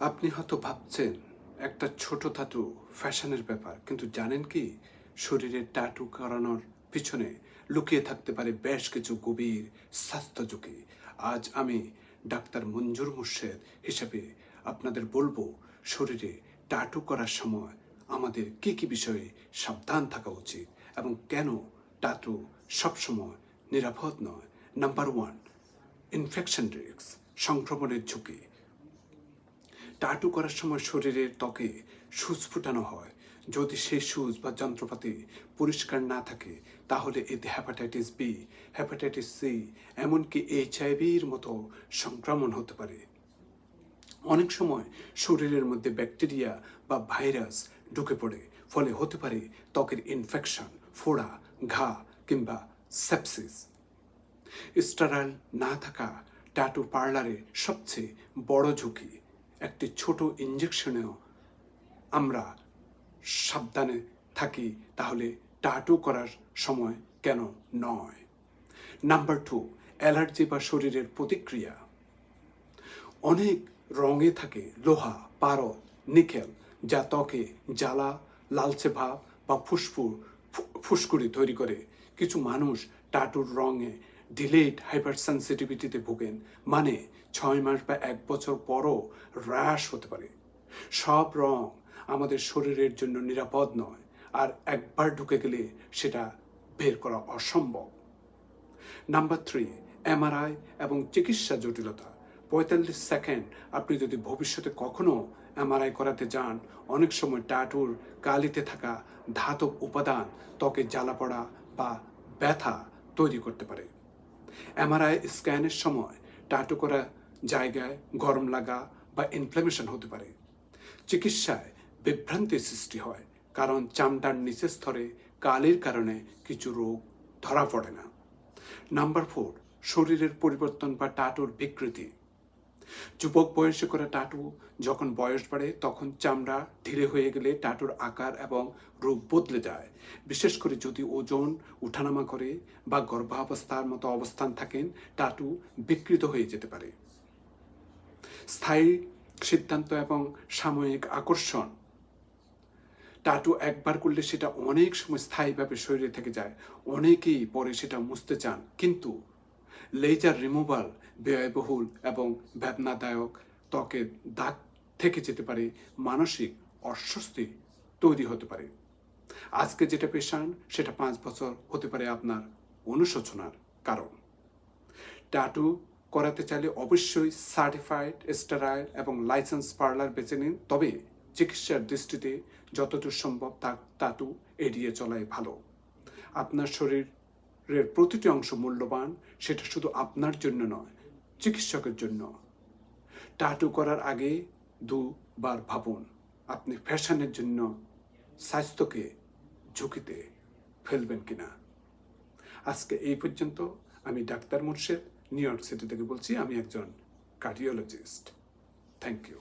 আপনি হয়তো ভাবছেন, একটা ছোট ধাতু ফ্যাশনের ব্যাপার, কিন্তু জানেন কি? শরীরে টাটু করানোর পিছনে লুকিয়ে থাকতে পারে বেশ কিছু গভীর স্বাস্থ্য ঝুঁকি। আজ আমি ডাক্তার মঞ্জুর মুর্শেদ হিসেবে আপনাদের বলব, শরীরে টাটু করার সময় আমাদের কি কি বিষয়ে সাবধান থাকা উচিত এবং কেন টাটু সবসময় নিরাপদ নয়? নাম্বার ওয়ান ইনফেকশন রিস্ক সংক্রমণের ঝুঁকি। টাটু করার সময় শরীরের ত্বকে সুচ ফুটানো হয়। যদি সেই সুচ বা যন্ত্রপাতি পরিষ্কার না থাকে, তাহলে এতে হ্যাপাটাইটিস বি হ্যাপাটাইটিস সি এমনকি এইচআইভির মতো সংক্রমণ হতে পারে। অনেক সময় শরীরের মধ্যে ব্যাকটেরিয়া বা ভাইরাস ঢুকে পড়ে, ফলে হতে পারে ত্বকের ইনফেকশন ফোড়া, ঘা কিংবা সেপসিস স্টারাইল না থাকা ট্যাটু পার্লারে সবচেয়ে বড় ঝুঁকি একটি ছোট ইঞ্জেকশনেও আমরা সাবধানে থাকি, তাহলে টাটু করার সময় কেন নয়? নাম্বার টু অ্যালার্জি বা শরীরের প্রতিক্রিয়া। অনেক রঙে থাকে লোহা, পারদ, নিকেল, যা ত্বকে জ্বালা, লালচে ভাব বা ফুসফুর ফুসকুড়ি তৈরি করে। কিছু মানুষ টাটুর রঙে ডিলেট হাইপার সেন্সিটিভিটিতে ভোগেন মানে ছয় মাস বা এক বছর পরও হ্রাস হতে পারে। সব রং আমাদের শরীরের জন্য নিরাপদ নয়, আর একবার ঢুকে গেলে সেটা বের করা অসম্ভব। নাম্বার থ্রি, এমআরআই এবং চিকিৎসা জটিলতা। পঁয়তাল্লিশ সেকেন্ড আপনি যদি ভবিষ্যতে কখনো এমআরআই করাতে যান, অনেক সময় টাটুর কালিতে থাকা ধাতব উপাদান ত্বকে জ্বালা পড়া বা ব্যথা তৈরি করতে পারে। এমআরআই স্ক্যানের সময় টাটু করা জায়গায় গরম লাগা বা ইনফ্লামেশন হতে পারে। চিকিৎসায় বিভ্রান্তির সৃষ্টি হয়, কারণ চামটার নিচের স্তরে কালির কারণে কিছু রোগ ধরা পড়ে না। নাম্বার ফোর শরীরের পরিবর্তন বা টাটুর বিকৃতি। যুবক বয়সে করা টাটু যখন বয়স বাড়ে, তখন চামড়া ঢিলে হয়ে গেলে টাটুর আকার এবং রূপ বদলে যায়। বিশেষ করে যদি ওজন উঠানামা করে বা গর্ভাবস্থার মতো অবস্থান থাকেন, টাটু বিকৃত হয়ে যেতে পারে। স্থায়ী সিদ্ধান্ত এবং সাময়িক আকর্ষণ। টাটু একবার করলে সেটা অনেক সময় স্থায়ীভাবে শরীরে থেকে যায়। অনেকেই পরে সেটা মুছতে চান, কিন্তু লেজার রিমুভাল ব্যয়বহুল এবং বেদনাদায়ক ত্বকের দাগ থেকে যেতে পারে, মানসিক অস্বস্তি তৈরি হতে পারে। আজকে যেটা পেশান, সেটা পাঁচ বছর হতে পারে আপনার অনুশোচনার কারণ। টাটু করাতে চাইলে অবশ্যই সার্টিফাইড স্টেরাইড এবং লাইসেন্স পার্লার বেছে নিন, তবে চিকিৎসার দৃষ্টিতে যতদূর সম্ভব টাটু এড়িয়ে চলাই ভালো। আপনার শরীরের প্রতিটি অংশ মূল্যবান, সেটা শুধু আপনার জন্য নয়, চিকিৎসকের জন্য। টাটু করার আগে দুবার ভাবুন, আপনি ফ্যাশনের জন্য স্বাস্থ্যকে ঝুঁকিতে ফেলবেন কিনা। আজকে এই পর্যন্ত, আমি doctor Murshed, New York city থেকে বলছি, আমি একজন কার্ডিওলজিস্ট। Thank you